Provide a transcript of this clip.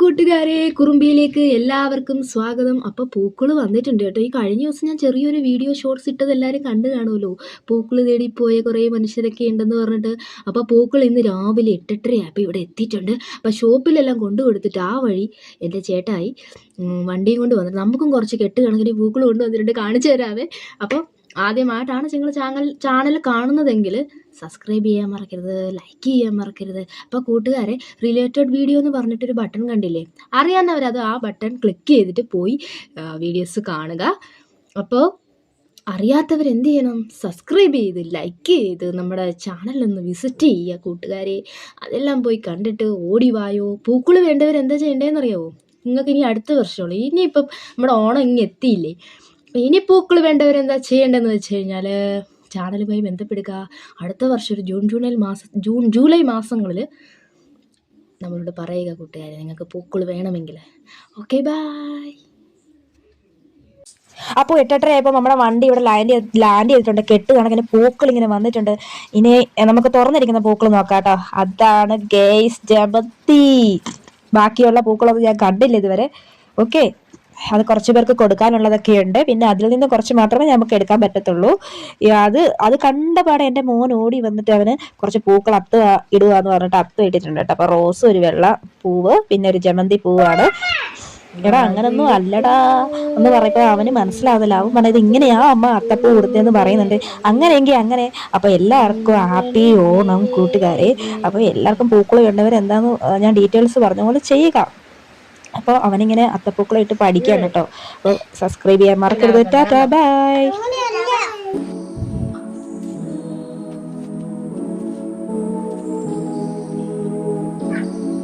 കൂട്ടുകാരെ കുറുമ്പിയിലേക്ക് എല്ലാവർക്കും സ്വാഗതം. അപ്പോൾ പൂക്കൾ വന്നിട്ടുണ്ട് കേട്ടോ. ഈ കഴിഞ്ഞ ദിവസം ഞാൻ ചെറിയൊരു വീഡിയോ ഷോർട്സ് ഇട്ടത് എല്ലാവരും കണ്ടു കാണുമല്ലോ. പൂക്കൾ തേടിപ്പോയ കുറേ മനുഷ്യരൊക്കെ ഉണ്ടെന്ന് പറഞ്ഞിട്ട്. അപ്പോൾ പൂക്കൾ ഇന്ന് രാവിലെ എട്ടെട്ടരയായപ്പോൾ ഇവിടെ എത്തിയിട്ടുണ്ട്. അപ്പോൾ ഷോപ്പിലെല്ലാം കൊണ്ടു കൊടുത്തിട്ട് ആ വഴി എന്റെ ചേട്ടായി വണ്ടിയും കൊണ്ട് വന്നിട്ട് നമുക്കും കുറച്ച് കെട്ട് കണക്കിന് പൂക്കൾ കൊണ്ടുവന്നിട്ടുണ്ട് കാണിച്ചു തരാവേ. അപ്പോൾ ആദ്യമായിട്ടാണ് നിങ്ങൾ ചാനൽ ചാനൽ കാണുന്നതെങ്കിൽ സബ്സ്ക്രൈബ് ചെയ്യാൻ മറക്കരുത് ലൈക്ക് ചെയ്യാൻ മറക്കരുത്. അപ്പോൾ കൂട്ടുകാരെ റിലേറ്റഡ് വീഡിയോ എന്ന് പറഞ്ഞിട്ടൊരു ബട്ടൺ കണ്ടില്ലേ? അറിയാവുന്നവരത് ആ ബട്ടൺ ക്ലിക്ക് ചെയ്തിട്ട് പോയി വീഡിയോസ് കാണുക. അപ്പോൾ അറിയാത്തവർ എന്ത് ചെയ്യണം? സബ്സ്ക്രൈബ് ചെയ്ത് ലൈക്ക് ചെയ്ത് നമ്മുടെ ചാനലൊന്ന് വിസിറ്റ് ചെയ്യുക കൂട്ടുകാരെ. അതെല്ലാം പോയി കണ്ടിട്ട് ഓടി വായോ. പൂക്കൾ വേണ്ടവർ എന്താ ചെയ്യേണ്ടതെന്ന് അറിയാവോ നിങ്ങൾക്ക് ഇനി അടുത്ത വർഷമുള്ളൂ ഇനിയിപ്പം നമ്മുടെ ഓണം ഇങ്ങ് എത്തിയില്ലേ? അപ്പോൾ ഇനി പൂക്കൾ വേണ്ടവർ എന്താ ചെയ്യേണ്ടതെന്ന് വെച്ച് കഴിഞ്ഞാൽ ചാനലുമായി ബന്ധപ്പെടുക. അടുത്ത വർഷം ഒരു ജൂൺ ജൂലൈ മാസം ജൂൺ ജൂലൈ മാസങ്ങളിൽ നമ്മളോട് പറയുക കൂട്ടുകാരെ നിങ്ങൾക്ക് പൂക്കൾ വേണമെങ്കിൽ ഓക്കെ ബായ്. അപ്പോൾ എട്ടെട്ടരയായപ്പോൾ നമ്മുടെ വണ്ടി ഇവിടെ ലാൻഡ് ചെയ്ത് ലാൻഡ് ചെയ്തിട്ടുണ്ട്. കെട്ട് കണക്കിന് പൂക്കൾ ഇങ്ങനെ വന്നിട്ടുണ്ട്. ഇനി നമുക്ക് തുറന്നിരിക്കുന്ന പൂക്കൾ നോക്കാം കേട്ടോ അതാണ് ഗേസ് ജപത്തി ബാക്കിയുള്ള പൂക്കളൊന്നും ഞാൻ കണ്ടില്ല ഇതുവരെ. ഓക്കെ. അത് കുറച്ച് പേർക്ക് കൊടുക്കാനുള്ളതൊക്കെ ഉണ്ട് പിന്നെ അതിൽ നിന്ന് കുറച്ച് മാത്രമേ നമുക്ക് എടുക്കാൻ പറ്റത്തുള്ളൂ. അത് അത് കണ്ടപാടെ എന്റെ മോൻ ഓടി വന്നിട്ട് അവന് കുറച്ച് പൂക്കൾ അത്ത് ഇടുക എന്ന് പറഞ്ഞിട്ട് അത്ത് ഇട്ടിട്ടുണ്ട് കേട്ടോ. അപ്പോൾ റോസ് ഒരു വെള്ള പൂവ് പിന്നെ ഒരു ജമന്തി പൂവാണ്. എടാ അങ്ങനൊന്നും അല്ലടാ എന്ന് പറയുമ്പോൾ അവന് മനസ്സിലാവില്ല അവൻ പറഞ്ഞത് ഇങ്ങനെയാ അമ്മ അത്തപ്പൂ കൊടുത്തതെന്ന് പറയുന്നുണ്ട്. അങ്ങനെയെങ്കിൽ അങ്ങനെ. അപ്പൊ എല്ലാവർക്കും ഹാപ്പി ഓണം കൂട്ടുകാരെ. അപ്പൊ എല്ലാവർക്കും പൂക്കൾ വേണ്ടവർ എന്താന്ന് ഞാൻ ഡീറ്റെയിൽസ് പറഞ്ഞ പോലെ ചെയ്യുക. അപ്പോൾ അവനിങ്ങനെ അത്തപ്പൂക്കളായിട്ട് പഠിക്കാൻ കേട്ടോ അപ്പോൾ സബ്സ്ക്രൈബ് ചെയ്യാൻ മറക്കരുത്. Tata bye